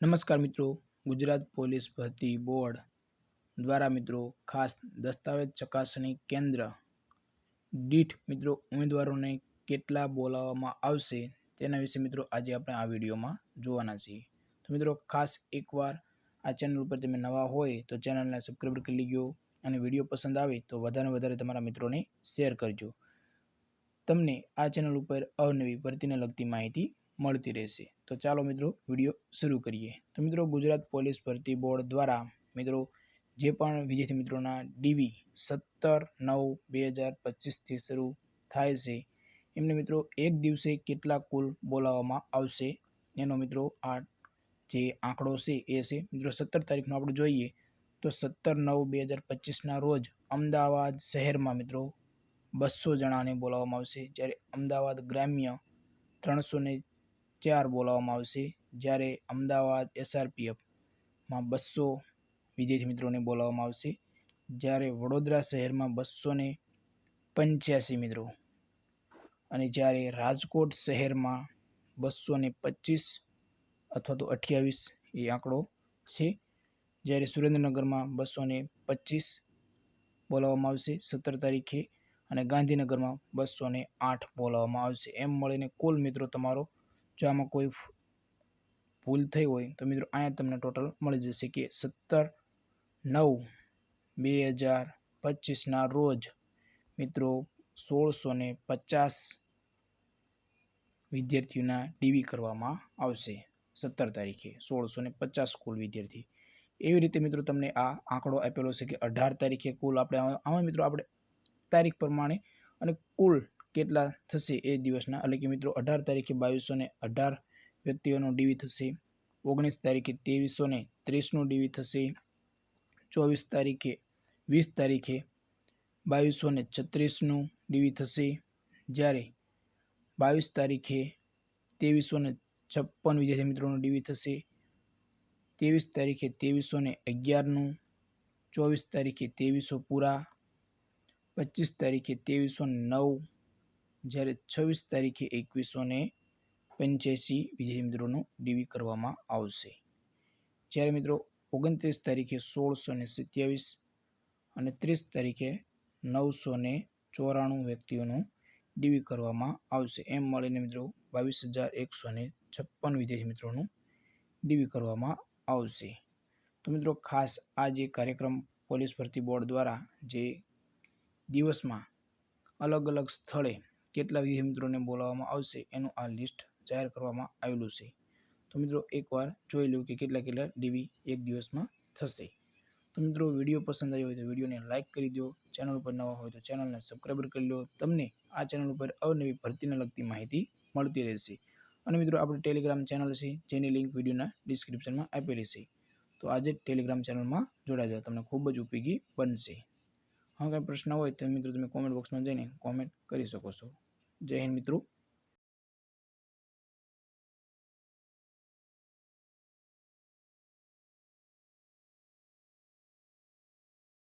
નમસ્કાર મિત્રો, ગુજરાત પોલીસ ભરતી બોર્ડ દ્વારા મિત્રો ખાસ દસ્તાવેજ ચકાસણી કેન્દ્ર દીઠ મિત્રો ઉમેદવારોને કેટલા બોલાવવામાં આવશે તેના વિશે મિત્રો આજે આપણે આ વિડીયોમાં જોવાના છીએ. તો મિત્રો ખાસ એકવાર આ ચેનલ ઉપર તમે નવા હોય તો ચેનલને સબસ્ક્રાઈબ કરી લેજો અને વીડિયો પસંદ આવે તો વધારે વધારે તમારા મિત્રોને શેર કરજો. તમને આ ચેનલ ઉપર અવનવી ભરતીને લગતી માહિતી મળતી રહેશે. તો ચાલો મિત્રો, વીડિયો શરૂ કરીએ. તો મિત્રો, ગુજરાત પોલીસ ભરતી બોર્ડ દ્વારા મિત્રો, જે પણ વિદ્યાર્થી મિત્રોના ડીવી સત્તર નવ બે હજાર પચીસથી શરૂ થાય છે, એમને મિત્રો એક દિવસે કેટલા કુલ બોલાવવામાં આવશે? એનો મિત્રો આ જે આંકડો છે, એ છે, મિત્રો સત્તર તારીખનો આપણે જોઈએ, તો સત્તર નવ બે હજાર પચીસના રોજ અમદાવાદ શહેરમાં મિત્રો, બસો જણાને બોલાવવામાં આવશે. જ્યારે અમદાવાદ ગ્રામ્ય ત્રણસો ને ચાર બોલાવવામાં આવશે. જ્યારે અમદાવાદ એસઆરપીએફમાં બસો વિદ્યાર્થી મિત્રોને બોલાવવામાં આવશે. જ્યારે વડોદરા શહેરમાં બસો ને પંચ્યાસી મિત્રો અને જ્યારે રાજકોટ શહેરમાં બસો ને પચીસ અથવા તો અઠ્યાવીસ એ આંકડો છે. જ્યારે સુરેન્દ્રનગરમાં બસો ને પચીસ બોલાવવામાં આવશે સત્તર તારીખે અને ગાંધીનગરમાં બસો ને આઠ બોલાવવામાં આવશે. એમ મળીને કુલ મિત્રો તમારો જો આમાં કોઈ ભૂલ થઈ હોય તો મિત્રો અહીંયા તમને ટોટલ મળી જશે કે સત્તર, નવ, બે હજાર પચીસના રોજ મિત્રો સોળસો ને પચાસ વિદ્યાર્થીઓના ડીવી કરવામાં આવશે સત્તર તારીખે, સોળસો ને પચાસ કુલ વિદ્યાર્થી. એવી રીતે મિત્રો તમને આ આંકડો આપેલો છે કે અઢાર તારીખે કુલ આપણે આમાં મિત્રો આપણે તારીખ પ્રમાણે અને કુલ કેટલા થશે એ દિવસના? એટલે કે મિત્રો, અઢાર તારીખે બાવીસો ને અઢાર વ્યક્તિઓનું ડીવી થશે. ઓગણીસ તારીખે ત્રેવીસો ને ત્રીસનું ડીવી થશે. ચોવીસ તારીખે વીસ તારીખે બાવીસો ને છત્રીસનું ડીવી થશે. જ્યારે બાવીસ તારીખે ત્રેવીસો ને છપ્પન વિદ્યાર્થી મિત્રોનું ડીવી થશે. ત્રેવીસ તારીખે ત્રેવીસો ને અગિયારનું, ચોવીસ તારીખે ત્રેવીસો પૂરા, પચીસ તારીખે ત્રેવીસો નવ જ્યારે છવ્વીસ તારીખે એકવીસો ને પંચ્યાસી વિજય મિત્રોનું ડીવી કરવામાં આવશે. જ્યારે મિત્રો ઓગણત્રીસ તારીખે સોળસો ને સત્યાવીસ અને ત્રીસ તારીખે નવસો ને ચોરાણું વ્યક્તિઓનું ડીવી કરવામાં આવશે. એમ મળીને મિત્રો બાવીસ હજાર એકસો ને છપ્પન વિદ્યાર્થી મિત્રોનું ડીવી કરવામાં આવશે. તો મિત્રો ખાસ આ જે કાર્યક્રમ પોલીસ ભરતી બોર્ડ દ્વારા જે દિવસમાં અલગ અલગ સ્થળે કેટલા વિદ્યાર્થી મિત્રોને બોલાવવામાં આવશે એનું આ લિસ્ટ જાહેર કરવામાં આવેલું છે. તો મિત્રો એકવાર જોઈ લો કે કેટલા કેટલા ડીવી એક દિવસમાં થશે. તો મિત્રો વીડિયો પસંદ આવ્યો હોય તો વિડીયોને લાઇક કરી દો. ચેનલ ઉપર નવા હોય તો ચેનલને સબસ્ક્રાઈબર કરી લો. તમને આ ચેનલ ઉપર અવનવી ભરતીને લગતી માહિતી મળતી રહેશે. અને મિત્રો આપણી ટેલિગ્રામ ચેનલ છે, જેની લિંક વિડીયોના ડિસ્ક્રિપ્શનમાં આપેલી છે. તો આજે ટેલિગ્રામ ચેનલમાં જોડાઈ જાઓ. તમને ખૂબ જ ઉપયોગી બનશે. હા, કાંઈ પ્રશ્ન હોય તો મિત્રો તમે કોમેન્ટ બોક્સમાં જઈને કોમેન્ટ કરી શકો છો. જય હિન્દ મિત્રો.